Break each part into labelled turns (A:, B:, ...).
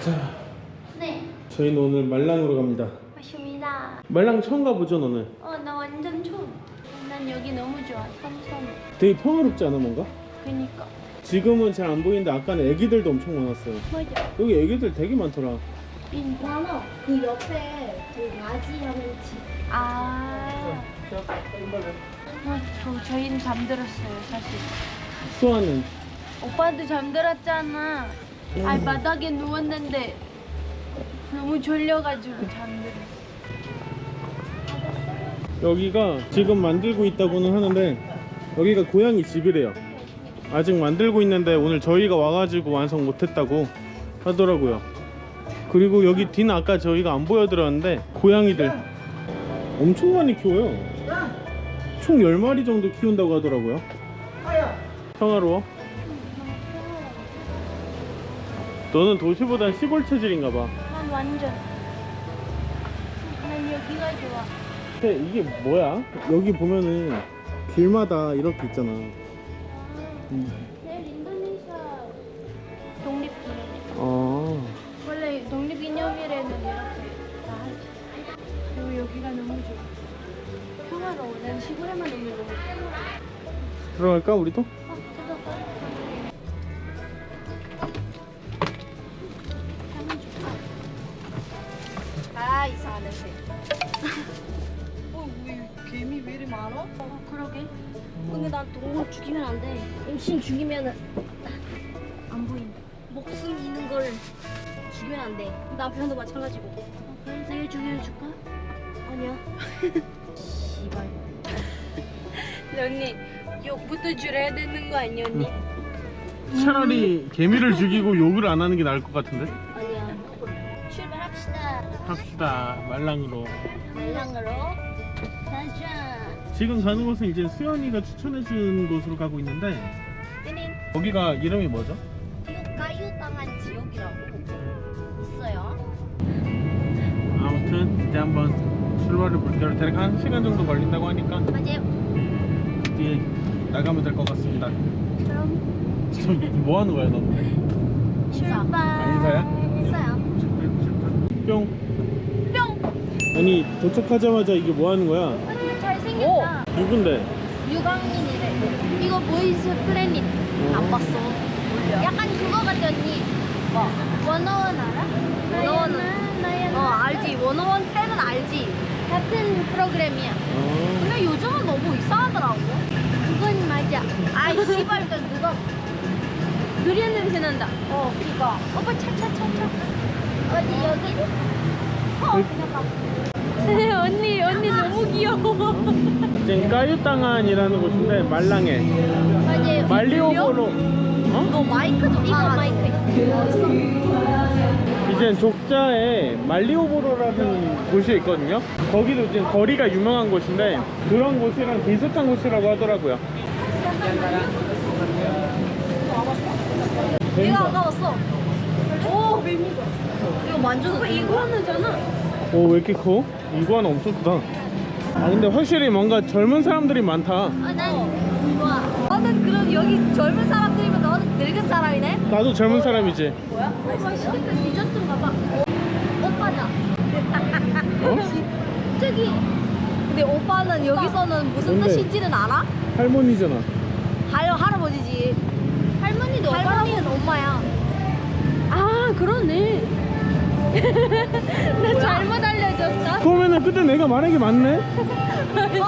A: 자,
B: 네,
A: 저희는 오늘 말랑으로 갑니다.
B: 맞습니다.
A: 말랑 처음 가보죠, 너는?
B: 어, 나 완전 처음. 난 여기 너무 좋아. 섬섬.
A: 되게 평화롭지 않아, 뭔가?
B: 그니까.
A: 지금은 잘 안 보이는데 아까는 애기들도 엄청 많았어요.
B: 맞아.
A: 여기 애기들 되게 많더라.
C: 나는 그 옆에 그 라지 하는 집.
B: 아. 어, 저, 저희는 잠들었어요, 사실.
A: 수아는
B: 오빠도 잠들었잖아. 아이, 바닥에 누웠는데 너무 졸려가지고 잠들었어.
A: 여기가 지금 만들고 있다고는 하는데 여기가 고양이 집이래요. 아직 만들고 있는데 오늘 저희가 와가지고 완성 못했다고 하더라고요. 그리고 여기 뒤는 아까 저희가 안 보여드렸는데 고양이들 엄청 많이 키워요. 총 10마리 정도 키운다고 하더라고요. 평화로워? 너는 도시보단 시골 체질인가 봐.
B: 난 완전. 난 여기가 좋아.
A: 근데 이게 뭐야? 여기 보면은 길마다 이렇게 있잖아. 음.
B: 내일 인도네시아 독립기념일.
A: 아,
B: 원래 독립기념일에는 이렇게 다 하지. 그리고 여기가 너무 좋아. 평화로워. 난 시골에만 오면 너무 좋아.
A: 들어갈까 우리도?
C: 돼. 임신 죽이면은
B: 안 보인다.
C: 목숨 있는 걸 죽이면 안 돼. 남편도 마찬가지고.
B: 어, 그래, 내가 죽여줄까?
C: 아니야. 씨발.
B: 언니, 욕부터 줄여야 되는 거 아니야, 언니?
A: 차라리 개미를 죽이고 욕을 안 하는 게 나을 것 같은데?
C: 아니야. 출발합시다.
A: 합시다 말랑으로.
C: 말랑으로 가자.
A: 지금 가는 곳은 이제 수연이가 추천해준 곳으로 가고 있는데 여기가 이름이 뭐죠?
C: 이거 가유당한 지역이라고 있어요.
A: 아무튼 이제 한번 출발을 볼게요. 대략 한 시간 정도 걸린다고 하니까
C: 맞아요.
A: 뒤에 나가면 될 것 같습니다.
B: 그럼
A: 저뭐 하는 거야 너?
B: 출발.
A: 아, 인사야? 뿅. 뿅. 아니 도착하자마자 이게 뭐 하는 거야?
B: 언니 잘생겼다.
A: 누군데?
B: 유광민이래. 이거 보이스 플래닛.
C: 안 봤어.
B: 약간 그거 같아, 언니.
C: 뭐?
B: 원어원 알아?
C: 원어원은?
B: 나야,
C: 어 알지. 원어원 때는 알지.
B: 같은 프로그램이야.
A: 아,
C: 근데 요즘은 너무 이상하더라고.
B: 그건 맞아.
C: 아이 씨발 또 누가
B: 두리안 냄새 난다.
C: 어 그니까
B: 오빠 차차차차. 어디 여기? 어 그냥 가. 언니 언니 너무 귀여워.
A: 이제 까유땅안이라는 곳인데 말랑에
B: 맞아요.
A: 말리오보로 어?
C: 너 마이크 좀
B: 이거. 마이크 있어.
A: 이제 족자에 말리오보로라는 곳이 있거든요. 거기도 이제 거리가 유명한 곳인데 그런 곳이랑 비슷한 곳이라고 하더라고요.
C: 내가 안 가봤어. 오. 이거 만져도 돼?
B: 이거는잖아.
A: 오 왜 이렇게 커? 이거 하나 엄청 크다. 아 근데 확실히 뭔가 젊은 사람들이 많다.
B: 아난 좋아.
C: 너는 그럼 여기 젊은 사람들이면 너는 늙은 사람이네?
A: 나도 젊은 사람이지.
C: 뭐야?
B: 맛있겠다. 디저트인가 봐. 오빠다.
A: 어?
B: 저기
C: 근데 오빠는 여기서는 무슨
A: 뭔데?
C: 뜻인지는 알아?
A: 할머니잖아.
C: 할 할아버지지.
B: 할머니도.
C: 할머니는 엄마야.
B: 아 그러네. 나 잘못 알려줬다.
A: 그러면은 그때 내가 말한 게 맞네?
C: 어,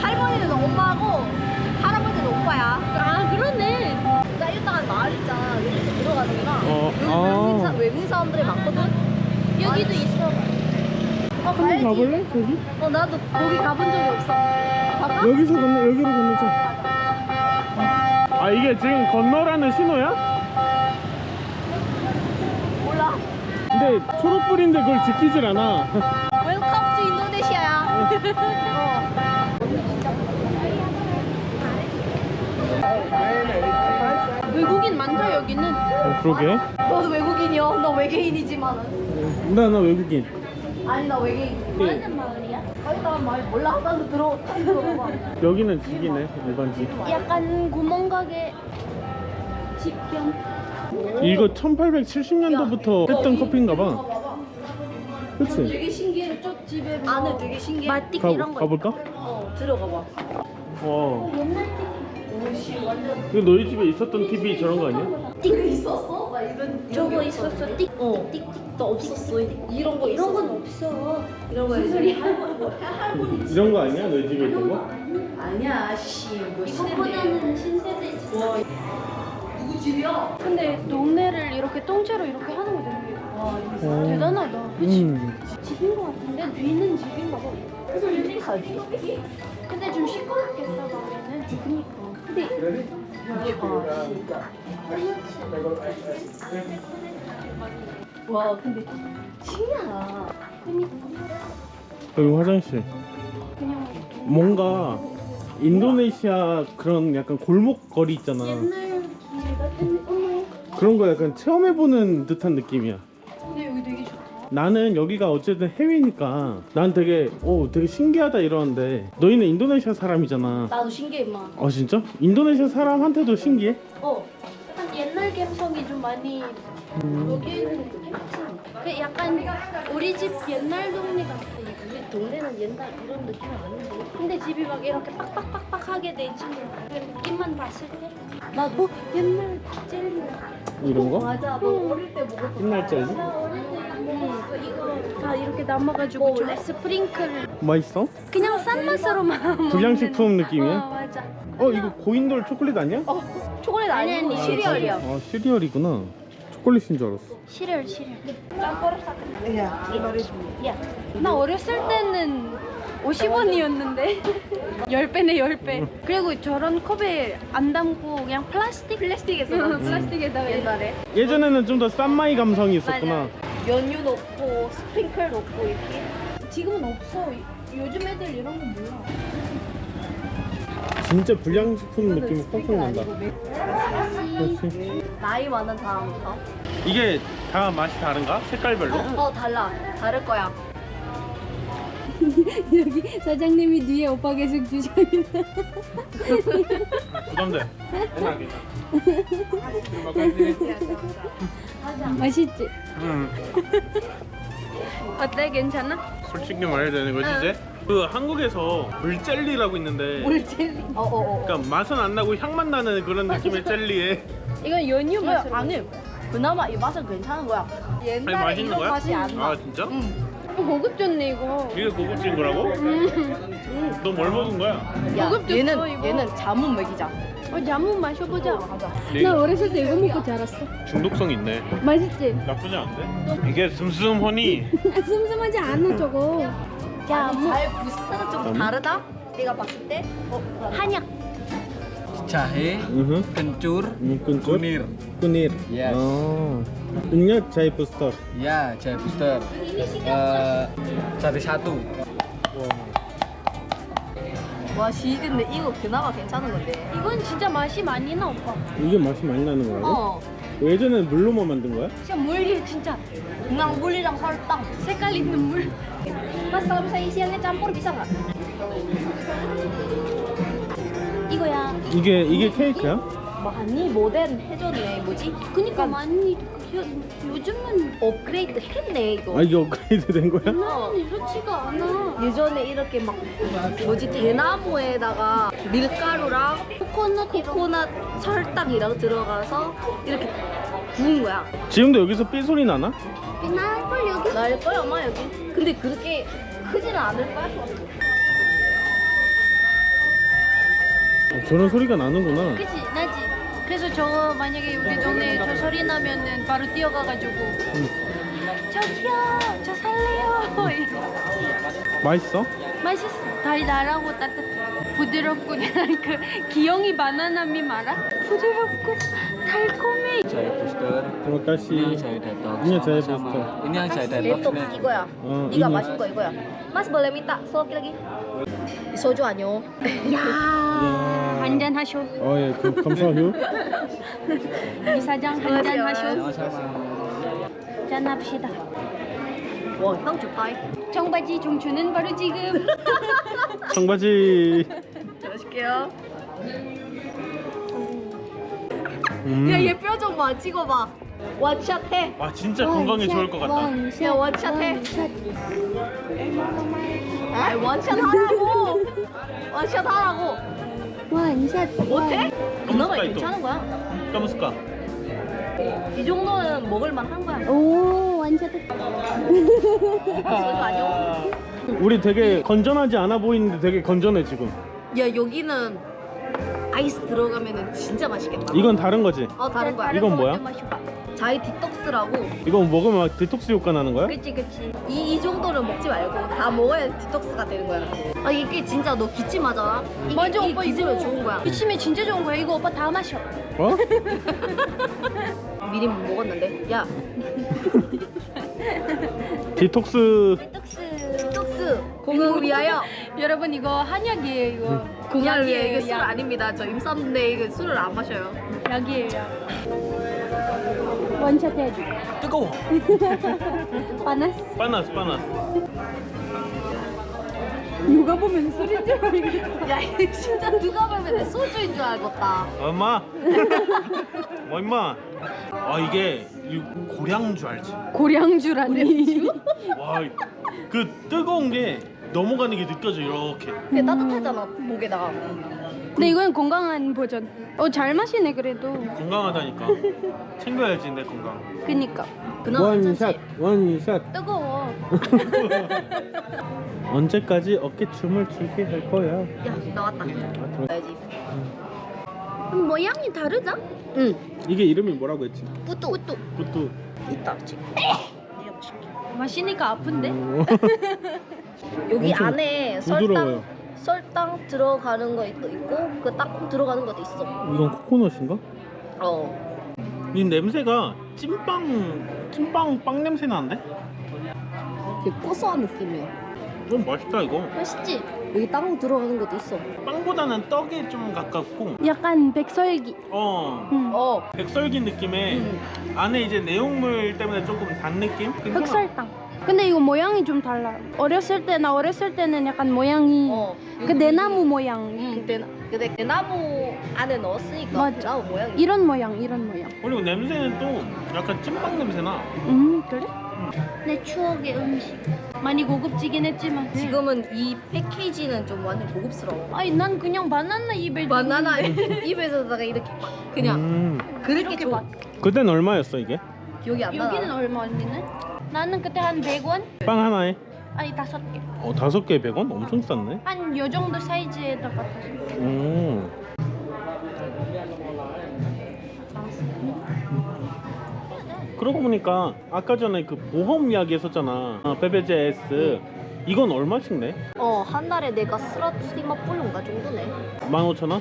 C: 할머니는 엄마고 할아버지는 오빠야.
B: 아 그러네.
C: 나 일단 마을 있잖아. 여기서 들어가는구나.
A: 어,
C: 여기
A: 아.
C: 외국인, 사, 외국인 사람들이 많거든.
B: 여기도 있어.
C: 어,
A: 한번
C: 가야지.
A: 가볼래? 저기?
C: 어 나도 거기 가본 적이 없어. 가봐.
A: 여기서 건너 여기로 건너자. 아 이게 지금 건너라는 신호야?
C: 몰라.
A: 근데 초록불인데 그걸 지키질 않아.
C: 웰컴 투 인도네시아야. 어.
B: 외국인 많다 여기는.
A: 어, 그러게.
C: 너도 외국인이야. 너 외계인이지만은.
A: 나나 외국인.
C: 아니 나 외계인.
B: 무슨 마을이야?
C: 일단 말 몰라. 나도 들어. 들어봐.
A: 여기는 집이네 일반 집.
B: 약간 구멍가게 집겸.
A: 이거 1870년도부터 했던 커피인가 봐. 그치?
C: 되게 신기해.
B: 저 집에
C: 안에 되게 신기해.
A: 가,
B: 이런 거
A: 가볼까?
C: 어, 들어가 봐.
A: 와.
B: 옛날
C: 오씨 완전.
A: 이거 너희 집에 있었던 TV 저런 거 아니야?
C: 이거 있었어? 나 이런
B: 저거 있었어 띡
C: 어.
B: 띡띡
C: 없었어. 이런 거
B: 이런 건. 없어
C: 이런 거 이제 할머니 할머니
A: 이런 거 아니야? 너희 집에 있던 거?
C: 아니야 씨. 뭐.
B: 이거보다는 신세대지
C: 와. 집이야?
B: 근데 동네를 이렇게 통째로 이렇게 하는 거 되게
C: 와
A: 어.
B: 대단하다 그치?
A: 음.
B: 집인 거 같은데 뒤는 집인가 봐
C: 그래서 일찍 가지.
B: 근데 좀 시끄럽겠다 밤에는 그니까 근데
C: 와 진짜. 와 근데 신기하다.
A: 여기 화장실.
B: 그냥
A: 뭔가 인도네시아 그런 약간 골목 거리 있잖아.
B: 옛날
A: 그런 거 약간 체험해보는 듯한 느낌이야.
B: 근데 여기 되게 좋다
A: 나는 여기가 어쨌든 해외니까 난 되게 오 되게 신기하다 이러는데 너희는 인도네시아 사람이잖아.
C: 나도 신기해 임마.
A: 아 진짜? 인도네시아 사람한테도 신기해?
C: 어.
B: 약간 옛날 감성이 좀 많이
A: 음.
B: 여기는 그 약간 우리 집 옛날 동네 같아
C: 우리 동네는 옛날 이런 느낌 아닌데.
B: 근데 집이 막 이렇게 빡빡빡빡하게 돼 있잖아 그 느낌만 봤을 때 나도 옛날 젤리
A: 이런 거?
C: 맞아. 너 어릴 때 먹었던
A: 옛날 젤리?
B: 나 어릴 때 이거 다 이렇게 남아가지고 좀
C: 먹을래?
B: 스프링클
A: 맛있어?
B: 그냥 싼 맛으로만 먹는
A: 불량식품 느낌이야?
B: 어 맞아
A: 어 이거 고인돌 초콜릿 아니야?
C: 어, 초콜릿
B: 아니,
C: 아니. 시리얼이야.
A: 아 시리얼이구나. 초콜릿인 줄 알았어.
B: 시리얼 시리얼
C: 야.
B: 나 어렸을 때는 50원이었는데 10배네 10배 그리고 저런 컵에 안 담고 그냥 플라스틱?
C: 플라스틱에서
B: 응, 플라스틱에다가
C: 옛날에
A: 예전에는 좀더 싼마이 감성이 있었구나.
C: 연유 넣고 스프링클 넣고 이렇게.
B: 지금은 없어 요즘 애들 이런 거 몰라
A: 진짜 불량식품 느낌이 팍팍 난다.
C: 음.
A: 그렇지.
C: 나이 많은 사람부터.
A: 이게 다 맛이 다른가? 색깔별로?
C: 어 달라. 다를 거야.
B: 여기 사장님이 뒤에 오빠 계속 주셔있는
A: 부담돼.
B: 맛있지?
A: 음,
B: 어때 괜찮아?
A: 솔직히 말해야 되는 거지 이제? 그 한국에서 물젤리라고 있는데
C: 물젤리. 어어어.
A: 그러니까 맛은 안 나고 향만 나는 그런 느낌의 젤리에
B: 이건 연유
C: 이거
B: 맛으로
C: 아니 그나마 이 맛은 괜찮은 거야. 옛날에
A: 맛있는
C: 이런
A: 거야?
C: 맛이 안 나.
A: 아 진짜?
C: 응.
B: 어, 고급졌네 이거
A: 이게 고급진 거라고?
B: 음.
A: 너 뭘 먹은 거야?
C: 야
B: 고급졌어,
C: 얘는
B: 이거.
C: 얘는 자문 먹이자.
B: 어 자문 마셔보자
C: 맞아.
B: 나 어렸을 때 이거 먹고 자랐어
A: 중독성 있네.
B: 맛있지?
A: 나쁘지 않은데? 이게 슴슴하니
B: 아, 슴슴하지 않아 저거
C: 야, 잘 부스트는 좀
A: 자문?
C: 다르다. 내가 봤을 때. 어,
B: 한약
D: jahe,
A: 으흠.
D: kencur,
A: 음, 끈
D: kunir.
A: kunir.
D: Yes.
A: 어. 음료 자이 부스터.
D: Ya, jahe booster. Eh, satu satu.
C: 와, 씨, 근데 이거 그나마 괜찮은 건데.
B: 이건 진짜 맛이 많이 나 오빠
A: 이게 맛이 많이 나는 거라고?
C: 어.
A: 예전에 물로만 만든 거야?
B: 진짜 물이 진짜
C: 그냥 물이랑 설탕.
B: 색깔 있는 물
C: Mas kalau misalnya isiannya campur bisa nggak?
B: 이거야
A: 이게 이게 케이크야?
C: 많이 모던 해줬네. 뭐지?
B: 그니까 많이 요, 요즘은
C: 업그레이드 했네 이거.
A: 아 이게 업그레이드 된 거야?
B: 옛날에는 이렇지가 않아
C: 예전에 이렇게 막 뭐지 대나무에다가 밀가루랑 코코넛 코코넛 설탕이랑 들어가서 이렇게 구운 거야.
A: 지금도 여기서 삐 소리 나나?
B: 비나콜 여기
C: 날 거야 아마 여기. 근데 그렇게 크지는 않을 거 야.
A: 어, 저런 소리가 나는구나.
B: 그치 나지 그래서 저 만약에 우리 동네에 저 소리 나면은 바로 뛰어가가지고 저기요 저 살래요 이러고.
A: 맛있어?
B: 맛있어 달달하고 따뜻 부드럽고 그냥 그 기영이 바나나미 말아? 부드럽고 달콤해
D: Jahe booster.
A: terima
D: Ini.
A: Ini
D: sama-sama.
A: booster.
D: Ini yang detox
C: 랩톡
D: nih.
C: 이거야.
A: 어,
C: 네가
A: 이거.
C: 마신 거 이거야. Mas boleh minta soju lagi? 소주 아니요.
B: 야 한잔 하쇼
A: 어, 예, 그, 감사해요.
B: 이 사장 한잔 하쇼. 짠 합시다
C: 와, 향 좋다.
B: 청바지 종추는 바로 지금
A: 청바지.
C: 마실게요.
A: 음.
C: 야얘 표정 봐 찍어봐 원샷 해
A: 와 진짜 건강에 좋을 것 같다.
C: 야, 원샷 해. 아 원샷 하라고 원샷 하라고
B: 원샷.
C: 못해? 그나마
A: 까마스카이 또.
C: 괜찮은 거야
A: 까무스카.
C: 이 정도는 먹을만 한 거야
B: 오 원샷.
C: 아니야
A: 우리 되게 건전하지 않아 보이는데 되게 건전해 지금.
C: 야 여기는 아이스 들어가면은 진짜 맛있겠다
A: 이건 다른 거지.
C: 어 다른 거야
A: 이건 뭐야?
C: 자이 디톡스라고
A: 이거 먹으면 막 디톡스 효과 나는 거야?
C: 그치 그치 이, 이 정도는 먹지 말고 다 먹어야 디톡스가 되는 거야 아 이게 진짜 너 기침하잖아 이게
B: 맞아,
C: 이
B: 오빠
C: 기침에
B: 이거.
C: 좋은 거야
B: 기침에 진짜 좋은 거야. 이거 오빠 다 마셔.
A: 어?
C: 미리 먹었는데 야
A: 디톡스
B: 떡스.
C: 디톡스 건강을 위하여
B: 여러분 이거 한약이에요. 이거.
C: 건강을 위해 이게 술
B: 약.
C: 아닙니다 저 임산부인데 이거 술을 안 마셔요
B: 약이에요. 원샷 해줘.
A: 뜨거워.
B: 빠나스.
A: 빠나스 빠나스.
B: 누가 보면 술인 줄 알겠다.
C: 야 이거 진짜 누가 보면 내 소주인 줄 알겠다
A: 엄마. 뭐 임마. 아 이게 이 고량주 알지?
B: 고량주라니.
A: 와, 그 뜨거운 게 넘어가는 게 느껴져 이렇게.
C: 근데 따뜻하잖아 목에다가
B: 근데 이건 건강한 버전. 어 잘 마시네 그래도.
A: 건강하다니까. 챙겨야지 내 건강.
B: 그니까.
C: 그나마 괜찮지
A: 원샷.
B: 뜨거워.
A: 언제까지 어깨춤을 추게 할 거야?
C: 야 나왔다 가야지
B: 모양이 다르다?
C: 응
A: 이게 이름이 뭐라고 했지?
C: 뿌뚜 뿌뚜
A: 그것도
C: 있다 지금 내가
B: 마시니까 아픈데?
C: 여기
A: 엄청
C: 안에
A: 부드러워요.
C: 설탕 설탕 들어가는 거 있고 있고 그 땅콩 들어가는 것도 있어
A: 이건 코코넛인가?
C: 어
A: 이 냄새가 찐빵 찐빵 빵 냄새 나는데?
C: 되게 고소한 느낌이야
A: 좀 맛있다 이거.
C: 맛있지? 여기 땅콩 들어가는 것도 있어
A: 빵보다는 떡에 좀 가깝고,
B: 약간 백설기.
A: 어
B: 응.
C: 어
A: 백설기 느낌에
C: 음.
A: 안에 이제 내용물 때문에 조금 단 느낌?
B: 흑설탕. 근데 이거 모양이 좀 달라. 어렸을 때 나 어렸을 때는 약간 모양이
C: 어.
B: 그 대나무 모양.
C: 응, 대나, 근데 대나무 안에 넣었으니까
B: 맞아.
C: 대나무 모양이
B: 이런 모양, 이런 모양.
A: 그리고 냄새는 또 약간 찐빵 냄새 나.
B: 음 그래? 내 추억의 음식. 많이 고급지긴 했지만.
C: 지금은 이 패키지는 좀 완전 고급스러워
B: 아니 난 그냥 바나나 입에
C: 바나나 입에서다가 이렇게 막 그냥
A: 음.
C: 그렇게
B: 이렇게
C: 줘
B: 막.
A: 그땐 얼마였어 이게?
C: 기억이 안 나.
B: 여기는 얼마 언니는? 나는 그때 한 100원?
A: 빵 하나에?
B: 아니 다섯 개.
A: 어 다섯 개에 100원? 엄청 쌌네.
B: 한 요 정도 사이즈에다가 다섯 개.
A: 음. 그러고 보니까 아까 전에 그 보험 이야기 했었잖아. 아, 베베제 S. 이건 얼마씩 내?
C: 어, 한 달에 내가 쓰러트리머 뿌린가 정도네.
A: 15,000원?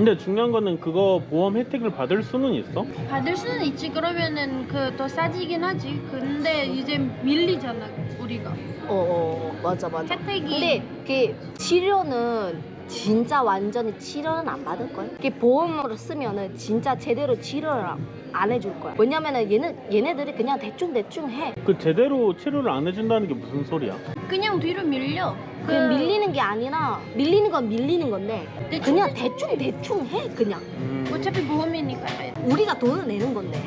A: 근데 중요한 거는 그거 보험 혜택을 받을 수는 있어?
B: 받을 수는 있지. 그러면은 그 더 싸지긴 하지. 근데 이제 밀리잖아 우리가.
C: 어, 어, 맞아, 맞아.
B: 혜택이.
C: 근데 그 치료는 진짜 완전히 치료는 안 받을 거야. 그 보험으로 쓰면은 진짜 제대로 치료를 안 해줄 거야. 왜냐면은 얘네 얘네들이 그냥 대충 대충 해.
A: 그 제대로 치료를 안 해준다는 게 무슨 소리야?
B: 그냥 뒤로 밀려. 그
C: 그냥 밀리는 게 아니라 밀리는 건 밀리는 건데 그냥 대충 대충 해 그냥.
A: 음.
B: 어차피 보험이니까.
C: 우리가 돈을 내는 건데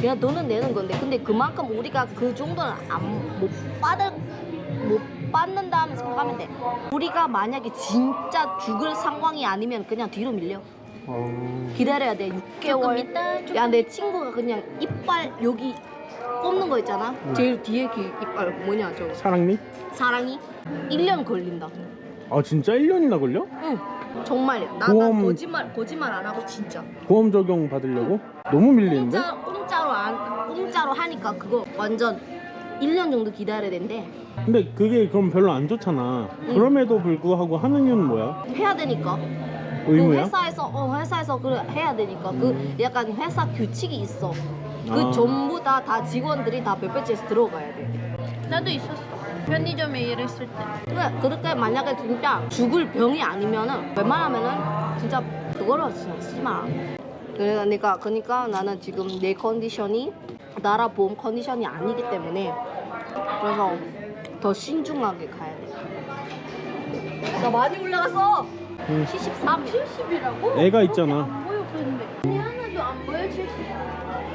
C: 그냥 돈은 내는 건데 근데 그만큼 우리가 그 정도는 안 못 받을 못 받는다면 생각하면 돼 우리가 만약에 진짜 죽을 상황이 아니면 그냥 뒤로 밀려
A: 어...
C: 기다려야 돼
B: 조금
C: 6개월
B: 있다. 조금
C: 야 내 친구가 그냥 이빨 여기 뽑는 거 있잖아 제일 뒤에 그 이빨 뭐냐 저
A: 사랑니?
C: 사랑이 1년 걸린다
A: 아 진짜 1년이나 걸려?
C: 응 정말 나, 나
A: 보험-
C: 거짓말 거짓말 안 하고 진짜
A: 보험 적용 받으려고? 너무 밀리는데?
C: 공짜, 공짜로 안 공짜로 하니까 그거 완전 1년 정도 기다려야 된대.
A: 근데 그게 그럼 별로 안 좋잖아. 그럼에도 불구하고 하는 이유는 뭐야?
C: 해야 되니까. 그
A: 의무야?
C: 회사에서 어 회사에서 그 해야 되니까
A: 음.
C: 그 약간 회사 규칙이 있어. 그
A: 아.
C: 전부 다 다 직원들이 다 몇배째에서 들어가야 돼.
B: 나도 있었어. 편의점에 일했을 때.
C: 그래 그렇게 만약에 진짜 죽을 병이 아니면은 웬만하면은 진짜 그거로 진짜 쓰지 마. 그러니까 그러니까 나는 지금 내 컨디션이 나라 보험 컨디션이 아니기 때문에 그래서 더 신중하게 가야 돼. 나 많이 올라갔어.
A: 응.
C: 73.
B: 70이라고?
A: 애가 있잖아.
B: 안 보여 근데. 아니 하나도 안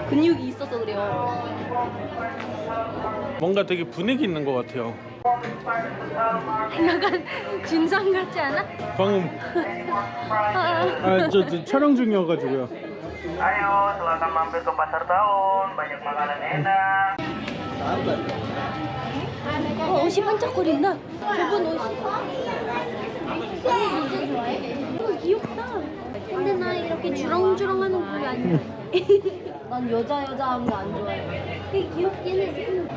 C: 근육이 있어서 그래요.
A: 뭔가 되게 분위기 있는 것 같아요.
B: 약간 진상 같지 않아?
A: 방금
B: 아,
A: 아 저 저 촬영 중이어가지고요.
E: Ayo, silakan mampir ke pasar tahun. Banyak makanan enak.
B: 어, 옷이 반짝거린다. 저분 옷이. 이거 귀엽다. 근데 나 이렇게 주렁주렁 하는 거 아니야.
C: 난 여자 여자 하는 거 안 좋아해.
B: 되게 귀엽긴 해.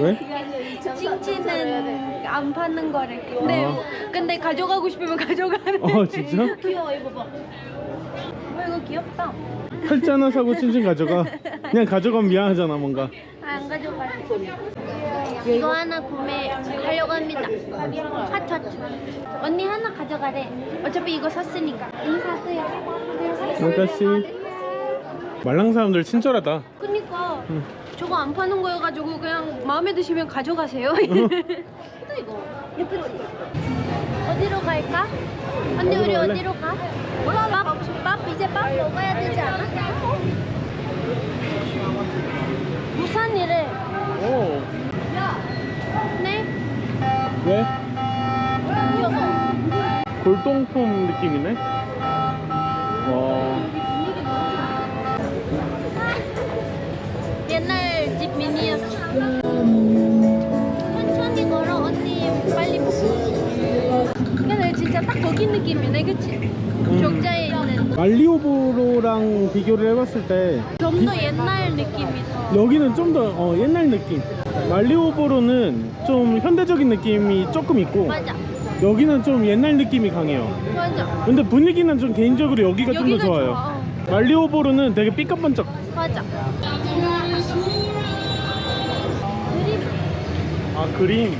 A: 왜?
B: 찡찡은 안 파는 거래. 근데
A: 아.
B: 근데 가져가고 싶으면 가져가는.
A: 어 진짜?
C: 귀여워 이거 봐.
B: 어, 이거 귀엽다.
A: 팔찌 하나 사고 찐찐 가져가. 그냥 가져가면 미안하잖아 뭔가.
B: 아, 안 가져갈래. 이거 하나 구매하려고 합니다. 하트 하트. 언니 하나 가져가래. 어차피 이거 샀으니까. 인사드요.
A: 여기까지. 말랑 사람들 친절하다.
B: 그니까
A: 응.
B: 저거 안 파는 거여가지고 그냥 마음에 드시면 가져가세요.
C: 또 이거 예쁘지?
B: 어디로 갈까? 언니 우리?
A: 어디로
B: 가? 밥, 밥 이제 밥 먹어야 되지 않아? 부산이래.
A: 오.
B: 네?
A: 왜?
B: 뛰어서.
A: 골동품 느낌이네. 와.
B: 옛날 집 미니어. 천천히 걸어 언니 빨리 먹고. 근데 진짜 딱 거기 느낌이네, 그치? 있는.
A: 말리오보로랑 비교를 해봤을 때
B: 좀 더 옛날 느낌이 더.
A: 여기는 좀더 어, 옛날 느낌. 말리오보로는 좀 현대적인 느낌이 조금 있고
B: 맞아,
A: 여기는 좀 옛날 느낌이 강해요.
B: 맞아.
A: 근데 분위기는 좀 개인적으로 여기가 좀 더
B: 여기가
A: 좋아요.
B: 좋아. 어.
A: 말리오보로는 되게 삐까번쩍.
B: 맞아.
A: 아 그림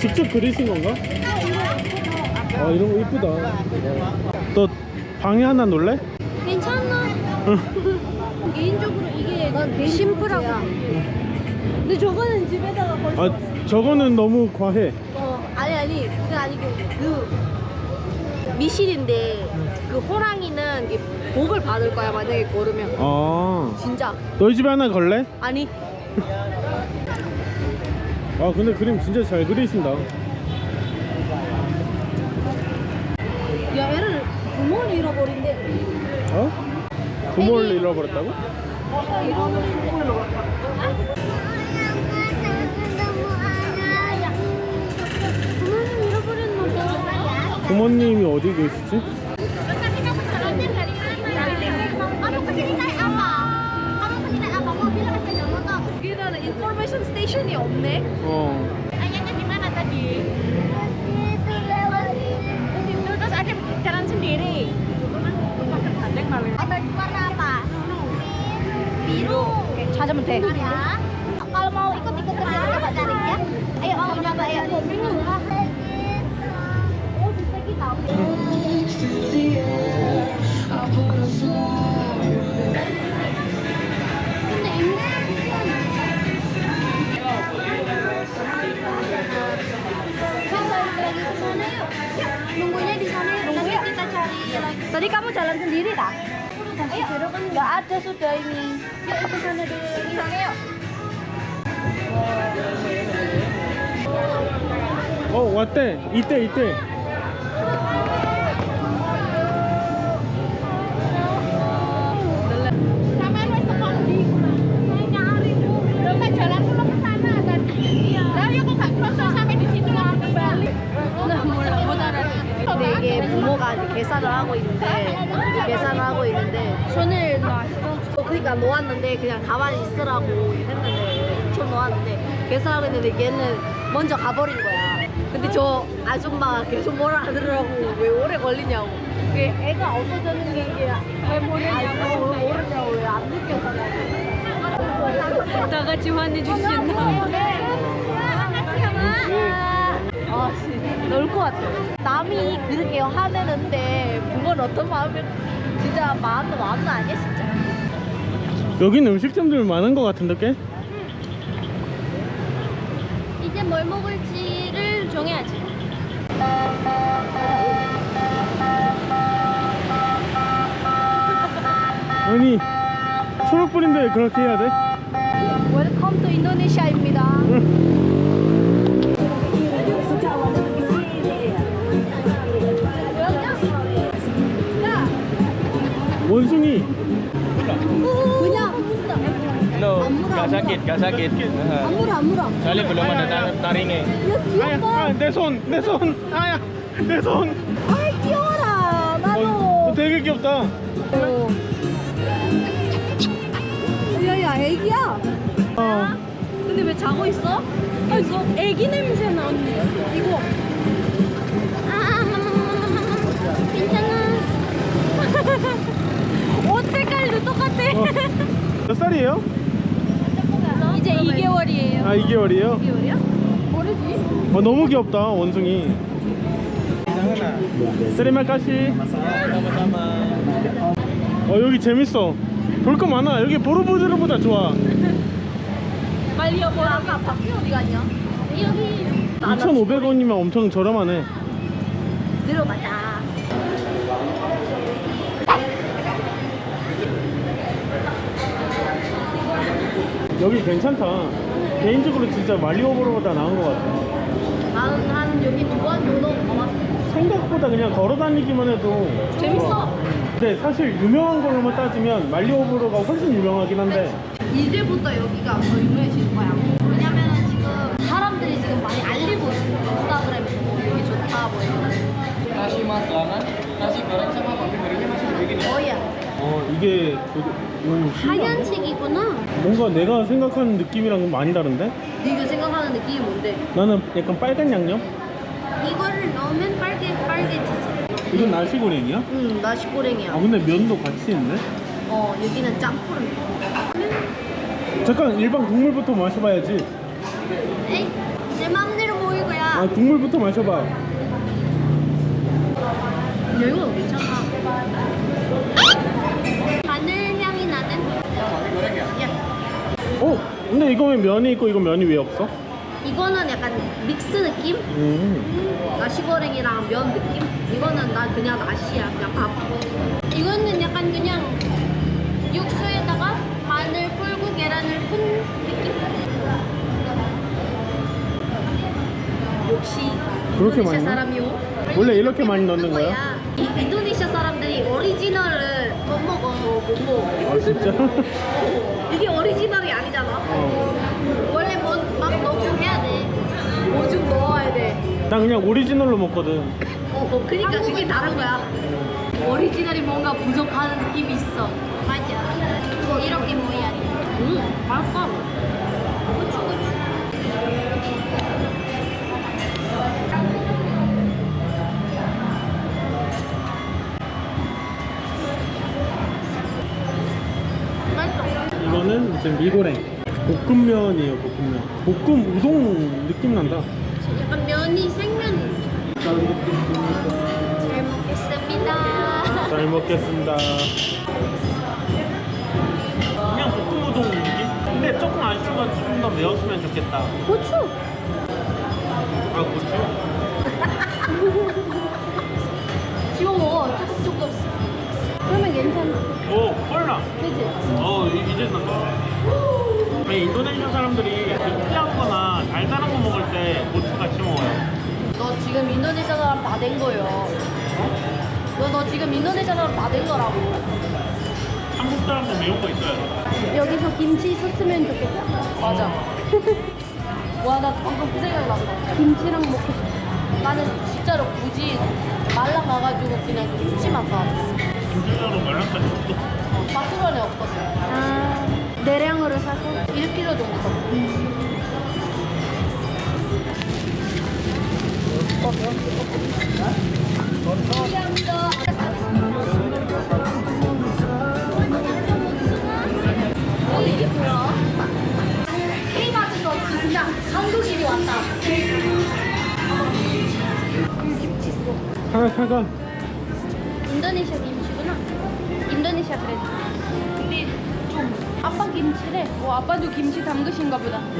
A: 직접 그리신 건가? 아 이런 거 이쁘다. 너 방에 하나 놀래?
B: 괜찮아. 개인적으로 이게 심플하고. 근데 저거는 집에다가
A: 벌아 저거는 너무 과해.
C: 어 아니 아니 그 아니고 그 미실인데 그 호랑이는 이게 복을 받을 거야 만약에 걸으면
A: 아
C: 진짜
A: 너희 집에 하나 걸래?
C: 아니
A: 아 근데 그림 진짜 잘 그리신다.
C: 야 얘를 구멍을 잃어버린대
A: 어? 부모를 잃어버렸다고?
B: 부모님.
A: 부모님이 어디 계시지?
C: 여기는 인포메이션 스테이션이 없네
A: 어.
F: Terus ada jalan sendiri. Ada warna apa? Biru.
C: 오케이 찾으면 돼
F: Ya. Kalau mau ikut-ikut ke situ coba cari ya. Ayo mau coba ya. Oh, bisa kita.
B: lagi ke sana yuk. Nunggunya di sana yuk. Nanti kita cari lagi.
C: tadi kamu jalan sendiri tak?
B: Ayo, nggak ada sudah ini. Ke sana yuk.
A: 어 왔대. 이때 이때.
B: 어,
C: 그러니까 놓았는데 그냥 가만히 있으라고 했는데 엄청 놓았는데 계산하고 있는데 얘는 먼저 가버린 거야. 근데 저 아줌마가 계속 뭐라 하더라고 왜 오래 걸리냐고. 그게 애가 없어졌는 게 이게 왜 모르냐고. 왜 모르냐고. 왜 안 느껴지냐고.
B: 다 같이 화내주신다.
C: 아놀 것 같아. 남이 그렇게 화내는데 그건 어떤 마음이 진짜 마음도 마음도 아니야 진짜
A: 여기는 음식점들 많은 것 같은데 꽤?
B: 이제 뭘 먹을지를 정해야지.
A: 아니 초록불인데 그렇게 해야 돼?
C: 웰컴 투 인도네시아입니다.
A: 원숭이
D: gak sakit, gak sakit.
C: 안 물어.
D: Soalnya belum ada tar- taringnya.
A: 아, 내손 내손 아야 내손
C: 아이 귀여워라. 나도.
A: 어, 되게 귀엽다
C: 어. 야야 애기야.
A: 어.
C: 근데 왜 자고 있어? 아 이거 애기 냄새 나 언니. 이거
B: 아, 괜찮아.
C: 옷 색깔도 똑같아.
A: 어. 몇 살이에요?
C: 이제 2개월이에요.
A: 아 2개월이에요?
C: 2개월이야? 모르지.
A: 어, 너무 귀엽다 원숭이 스리마카시 어 여기 재밌어 볼 거 많아 여기 보르보드르보다 좋아
C: 빨리 여보 아까 바퀴 어디 갔냐?
B: 여기
A: 2,500원이면 엄청 저렴하네
C: 들어가자.
A: 여기 괜찮다 개인적으로 진짜 말리오버로보다 나은 것 같아
C: 나는 한 여기 두 번 정도 가봤어.
A: 생각보다 그냥 걸어 다니기만 해도
C: 재밌어.
A: 근데 사실 유명한 걸로만 따지면 말리오브로가 훨씬 유명하긴 한데
C: 이제부터 여기가 더 유명해질 거야. 왜냐면은 지금 사람들이 지금 많이 알리고 있어. 인스타그램에서 뭐 여기 좋다 뭐 이런.
D: Nasi magelangan, nasi goreng sama kopi gorengnya masih begini.
C: 어야.
A: 어 이게 그- 오.
B: 하얀색이구나.
A: 뭔가 내가 생각하는 느낌이랑 많이 다른데?
C: 네가 생각하는 느낌이 뭔데?
A: 나는 약간 빨간 양념?
B: 이거를 넣으면 빨개 빨개지지.
A: 이건 나시고랭이야?
C: 응, 나 시고랭이야.
A: 아 근데 면도 같이 있네?
C: 어, 여기는 짬뽕.
A: 잠깐 일반 국물부터 마셔봐야지
B: 에이, 내 맘대로 먹을 거야.
A: 아 국물부터 마셔봐
C: 야, 이거 괜찮아.
A: 어? 근데 이거 왜 면이 있고 이거 면이 왜 없어?
C: 이거는 약간 믹스 느낌?
A: 음.
C: 나시고랭이랑 면 느낌? 이거는 난 그냥 나시야, 그냥 밥.
B: 이거는 약간 그냥 육수에다가 마늘, 꿀고 계란을 푼 느낌.
C: 역시
A: 그렇게
C: 인도네시아
A: 많이 넣어?
C: 사람이요.
A: 원래 이렇게 많이 넣는 거야?
C: 이 인도 못 먹어.
A: 아 진짜?
C: 이게 오리지널이 아니잖아.
B: 어. 원래 뭐, 막 넣고 해야 돼.
C: 뭐좀 넣어야 돼.
A: 난 그냥 오리지널로 먹거든
C: 어, 어 그니까 그게 다른 거야. 오리지널이 뭔가 부족하는 느낌이 있어.
B: 맞아. 이거 이렇게 모여야 돼.
C: 음, 맛있어.
A: 이제 미고랭 볶음면이에요 볶음면 볶음 우동 느낌 난다
B: 약간 면이 생면. 잘 먹겠습니다.
A: 잘 먹겠습니다 그냥 볶음 우동 느낌? 근데 조금 아쉬운 건 조금 더 매웠으면 좋겠다
C: 고추.
A: 아 고추?
C: 씹어 먹어. 조금 조금. 그러면 괜찮아.
A: 오 콜라
C: 그지?
A: 어 이- 이제 난다 인도네시아 사람들이 느끼한 거나 달달한 거 먹을 때 고추 같이 먹어요
C: 너 지금 인도네시아 사람 다 된 거예요. 너, 너 지금 인도네시아 사람 다 된 거라고.
A: 한국 사람도 매운 거 있어야 돼
B: 여기서 김치 있었으면 좋겠다.
C: 맞아. 와, 나 방금 그 생각 났다.
B: 김치랑 먹고 싶어.
C: 나는 진짜로 굳이 말라가가지고 그냥 김치만 사왔어.
A: 김치장으로 말랑까지 없어
C: 어, 파스런에 없었어.
B: 아, 대량으로 사서.
C: 1kg 정도 이게 뭐야? 진짜 한국인이 왔다.
A: 하나 사가
B: 인도네시아 김치구나. 인도네시아 그래. 근데 좀 아빠 김치래. 어, 아빠도 김치 담그신가 보다.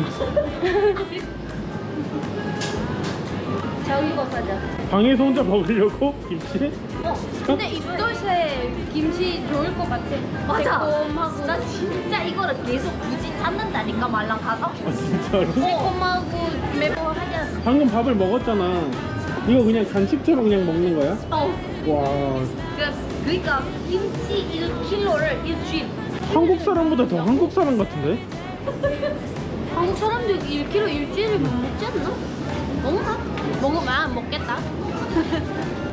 C: 저기 거 사자.
A: 방에서 혼자 먹으려고 김치?
B: 어, 근데 입덧에 김치 좋을 것 같아.
C: 맞아.
B: 새콤하고.
C: 나 진짜 이거를 계속 굳이 찾는다니까 말랑 가서.
A: 아 진짜로?
B: 하지 않아?
A: 방금 밥을 먹었잖아. 이거 그냥 간식처럼 그냥 먹는 거야?
C: 어.
A: 와
C: 그, 그러니까 김치 1kg를 일주일.
A: 한국 사람보다 더 한국 사람 같은데?
B: 한국 사람들 1kg 일주일에 못 먹지 않나? 먹나? 먹으면 안 먹겠다.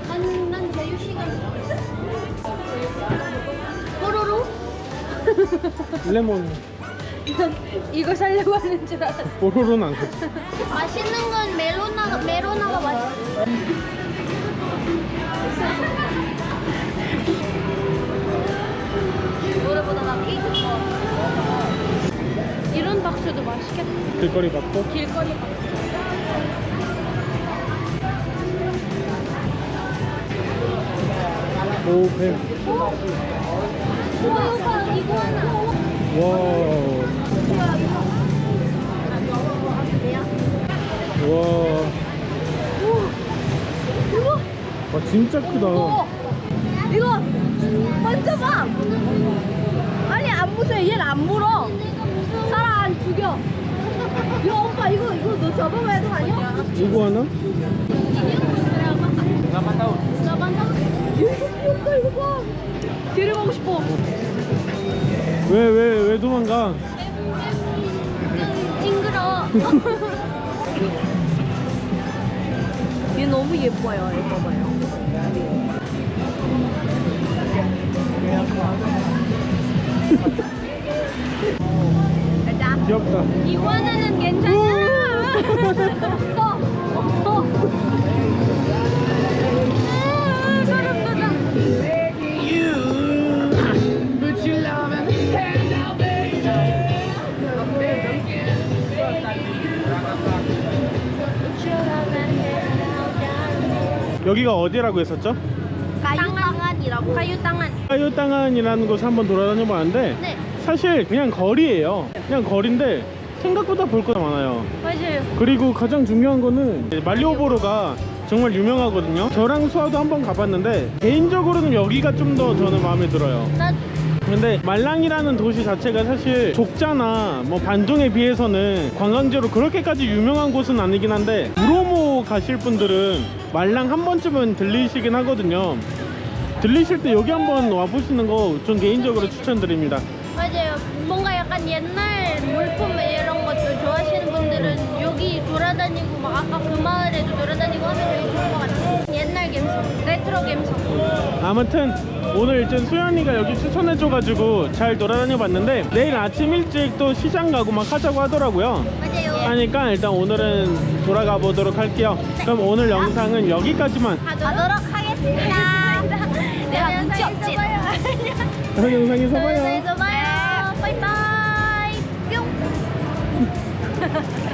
B: 난, 난 자유 시간. 뽀로로?
A: 레몬
B: 이거 살려고 하는 줄 알았어.
A: 뽀로로는 안 가지.
B: 맛있는 건 메로나가, 메로나가 맛있어.
A: 길거리 받고
B: 길거리 박스.
A: 오배
B: 우와, 이거, 이거 하나.
A: 와 와. 와 진짜 크다.
C: 어, 이거 만져봐. 아니 안 무서워. 얘는 안 물어. 사람 안 죽여. 야 오빠 이거 이거 너 잡아봐야 거 아니야?
A: 이거 하나?
C: 이거 귀엽다 이거 봐. 데려가고 싶어.
A: 왜 왜 왜 도망가?
B: 징그러.
C: 얘 너무 예뻐요. 이거 봐봐요.
A: 귀엽다.
B: 이완하는 괜찮아.
C: 없어. 없어.
B: 아, 소름 돋아.
A: 여기가 어디라고 했었죠?
C: 가유땅안이라고.
B: 가유땅한.
A: 하유땅안이라는 곳을 한번 돌아다녀 봤는데
B: 네,
A: 사실 그냥 거리예요. 그냥 거리인데 생각보다 볼 거가 많아요.
B: 맞아요.
A: 그리고 가장 중요한 거는 말리오보로가 정말 유명하거든요. 저랑 수아도 한번 가봤는데 개인적으로는 여기가 좀 더 저는 마음에 들어요.
B: 나
A: 근데 말랑이라는 도시 자체가 사실 족자나 뭐 반동에 비해서는 관광지로 그렇게까지 유명한 곳은 아니긴 한데 우로모 가실 분들은 말랑 한 번쯤은 들리시긴 하거든요. 들리실 때 여기 한번 와보시는 거 전 개인적으로 추천드립니다.
B: 뭔가 약간 옛날 물품 이런 것도 좋아하시는 분들은 여기 돌아다니고 막 아까 그 마을에도 돌아다니고 하면 되게 좋을 것 같아요. 옛날 감성, 레트로 감성.
A: 아무튼 오늘 일단 수연이가 여기 추천해줘가지고 잘 돌아다녀 봤는데 내일 아침 일찍 또 시장 가고 막 하자고 하더라고요.
B: 맞아요.
A: 하니까 일단 오늘은 돌아가 보도록 할게요. 그럼 오늘 영상은 여기까지만.
B: 가도록 하겠습니다.
C: 내가 눈치 없지?
A: 봐요. 영상에서 봐요.
B: Ha ha ha.